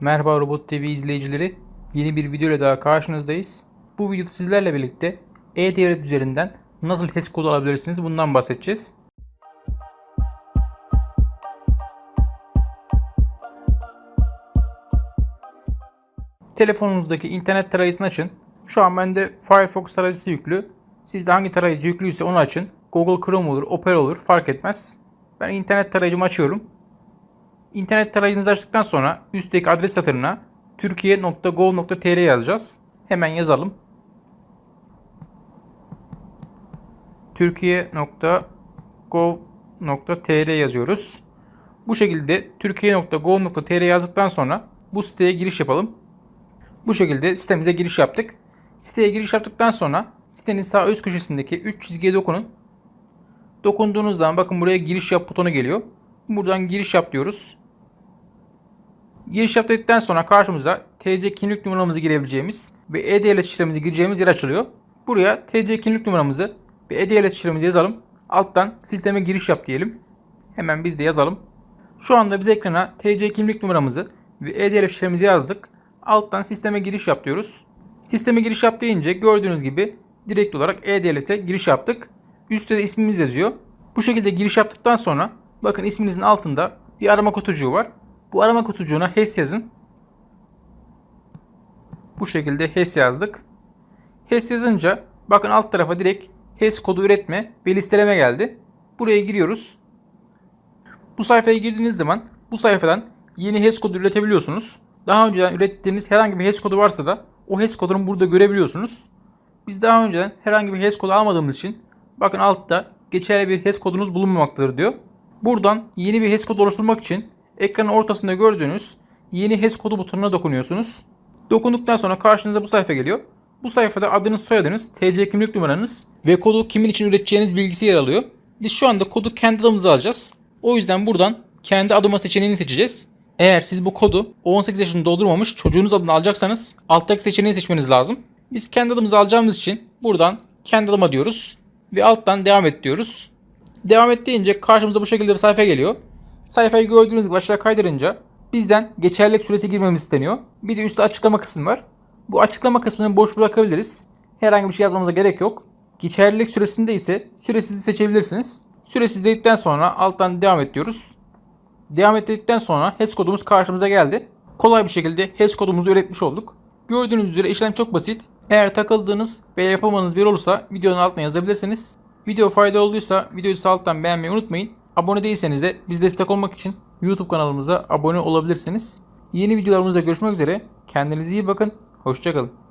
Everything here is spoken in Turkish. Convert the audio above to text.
Merhaba Robot TV izleyicileri. Yeni bir video ile daha karşınızdayız. Bu videoda sizlerle birlikte e-devlet üzerinden nasıl HES kodu alabilirsiniz bundan bahsedeceğiz. Telefonunuzdaki internet tarayıcısını açın. Şu an bende Firefox tarayıcısı yüklü. Sizde hangi tarayıcı yüklüyse onu açın. Google Chrome olur, Opera olur fark etmez. Ben internet tarayıcımı açıyorum. İnternet tarayıcınızı açtıktan sonra üstteki adres satırına türkiye.gov.tr yazacağız. Hemen yazalım. türkiye.gov.tr yazıyoruz. Bu şekilde türkiye.gov.tr yazdıktan sonra bu siteye giriş yapalım. Bu şekilde sitemize giriş yaptık. Siteye giriş yaptıktan sonra sitenin sağ üst köşesindeki 3 çizgiye dokunun. Dokunduğunuz zaman bakın buraya giriş yap butonu geliyor. Buradan giriş yap diyoruz. Giriş yap dedikten sonra karşımıza TC kimlik numaramızı girebileceğimiz ve e-devlet şifremizi gireceğimiz yer açılıyor. Buraya TC kimlik numaramızı ve e-devlet şifremizi yazalım. Alttan sisteme giriş yap diyelim. Hemen biz de yazalım. Şu anda biz ekrana TC kimlik numaramızı ve e-devlet şifremizi yazdık. Alttan sisteme giriş yap diyoruz. Sisteme giriş yap deyince gördüğünüz gibi direkt olarak e-devlete giriş yaptık. Üstte de ismimiz yazıyor. Bu şekilde giriş yaptıktan sonra bakın isminizin altında bir arama kutucuğu var. Bu arama kutucuğuna HES yazın. Bu şekilde HES yazdık. HES yazınca bakın alt tarafa direkt HES kodu üretme ve listeleme geldi. Buraya giriyoruz. Bu sayfaya girdiğiniz zaman bu sayfadan yeni HES kodu üretebiliyorsunuz. Daha önceden ürettiğiniz herhangi bir HES kodu varsa da o HES kodunu burada görebiliyorsunuz. Biz daha önceden herhangi bir HES kodu almadığımız için bakın altta geçerli bir HES kodunuz bulunmamaktadır diyor. Buradan yeni bir HES kodu oluşturmak için ekranın ortasında gördüğünüz yeni HES kodu butonuna dokunuyorsunuz. Dokunduktan sonra karşınıza bu sayfa geliyor. Bu sayfada adınız, soyadınız, TC kimlik numaranız ve kodu kimin için üreteceğiniz bilgisi yer alıyor. Biz şu anda kodu kendi adımıza alacağız. O yüzden buradan kendi adıma seçeneğini seçeceğiz. Eğer siz bu kodu 18 yaşını doldurmamış çocuğunuz adına alacaksanız alttaki seçeneği seçmeniz lazım. Biz kendi adımıza alacağımız için buradan kendi adıma diyoruz ve alttan devam et diyoruz. Devam et deyince karşımıza bu şekilde bir sayfa geliyor. Sayfayı gördüğünüz gibi aşağı kaydırınca bizden geçerlilik süresi girmemiz isteniyor. Bir de üstte açıklama kısmı var. Bu açıklama kısmını boş bırakabiliriz. Herhangi bir şey yazmamıza gerek yok. Geçerlilik süresinde ise süresizi seçebilirsiniz. Süresiz dedikten sonra alttan devam et diyoruz. Devam et dedikten sonra HES kodumuz karşımıza geldi. Kolay bir şekilde HES kodumuzu üretmiş olduk. Gördüğünüz üzere işlem çok basit. Eğer takıldığınız veya yapamadığınız bir olursa videonun altına yazabilirsiniz. Video faydalı olduysa videoyu alttan beğenmeyi unutmayın. Abone değilseniz de biz destek olmak için YouTube kanalımıza abone olabilirsiniz. Yeni videolarımızda görüşmek üzere. Kendinize iyi bakın. Hoşçakalın.